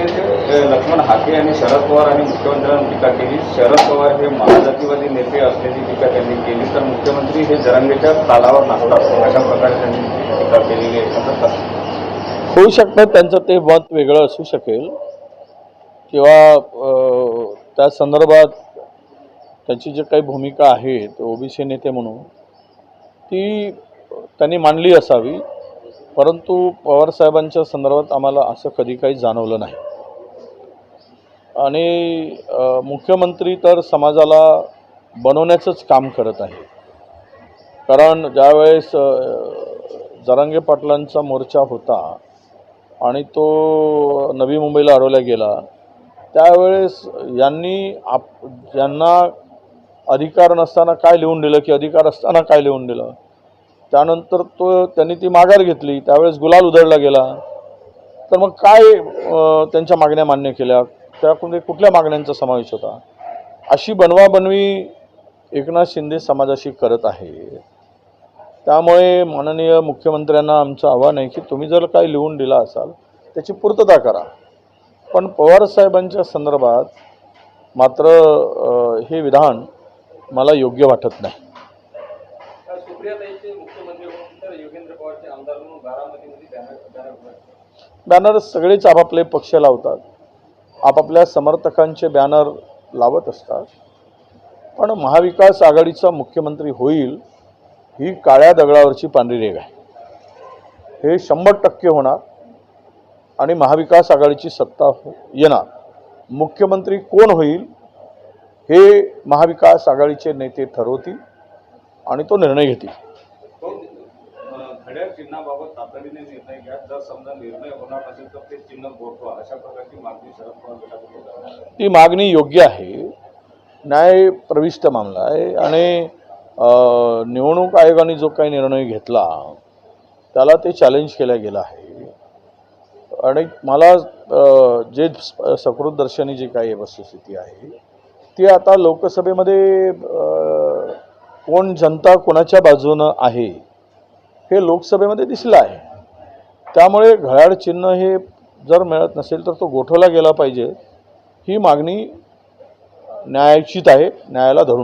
नेते लक्ष्मण हाके यांनी शरद पवार आणि मुख्यमंत्र्यांवर टीका केली. शरद पवार हे महाजातीवादी नेते असल्याची टीका त्यांनी केली. तर मुख्यमंत्री हे जरंगेच्या तालावर नाचतात. अशा प्रकारे त्यांनी टीका केलेली आहे. होऊ शकतं त्यांचं ते मत वेगळं असू शकेल. किंवा त्या संदर्भात त्याची जी काही भूमिका आहे ओबीसी नेते म्हणून ती त्यांनी मांडली असावी. परंतु पवारसाहेबांच्या संदर्भात आम्हाला असं कधी काही जाणवलं नाही. आणि मुख्यमंत्री तर समाजाला बनवण्याचंच काम करत आहे. कारण ज्यावेळेस जरांगे पाटलांचा मोर्चा होता आणि तो नवी मुंबईला अडवला गेला त्यावेळेस यांनी आप ज्यांना अधिकार नसताना काय लिहून दिलं की अधिकार असताना काय लिहून दिलं? त्यानंतर तो त्यांनी ती माघार घेतली त्यावेळेस गुलाल उधळला गेला. तर मग काय त्यांच्या मागण्या मान्य केल्या? त्यामध्ये कुठल्या मागण्यांचा समावेश होता? अशी बनवाबनवी एकनाथ शिंदे समाजाशी करत आहे त्यामुळे माननीय मुख्यमंत्र्यांना आमचं आव्हान आहे की तुम्ही जर काही लिहून दिला असाल त्याची पूर्तता करा. पण पवारसाहेबांच्या संदर्भात मात्र हे विधान मला योग्य वाटत नाही. बॅनर सगळेच आपापले पक्ष लावतात. आपापल्या समर्थकांचे बॅनर लावत असतात. पण महाविकास आघाडीचा मुख्यमंत्री होईल ही काळ्या दगडावरची पांढरी रेघ आहे. हे शंभर टक्के होणार आणि महाविकास आघाडीची सत्ता हो येणार. मुख्यमंत्री कोण होईल हे महाविकास आघाडीचे नेते ठरवतील आणि तो निर्णय घेतील. चिन्हाबाबत तातडीने निर्णय घ्या. जर समजा निर्णय होणार नसेल तर ते चिन्ह गोठवा. अशा प्रकारची मागणी शरद पवार गटाकडून ती मागणी योग्य आहे. न्याय प्रविष्ट मामला आहे आणि निवडणूक आयोगाने जो काही निर्णय घेतला त्याला ते चॅलेंज केलं गेलं आहे. आणि मला जे स- सकृतदर्शनी जी काही वस्तुस्थिती आहे ती आता लोकसभेमध्ये कोण जनता कोणाच्या बाजूनं आहे हे लोकसभेमध्ये दिसलं आहे. त्यामुळे घड्याळ चिन्ह हे जर मिळत नसेल तर तो गोठवला गेला पाहिजे. ही मागणी न्यायाचीत आहे. न्यायाला धरून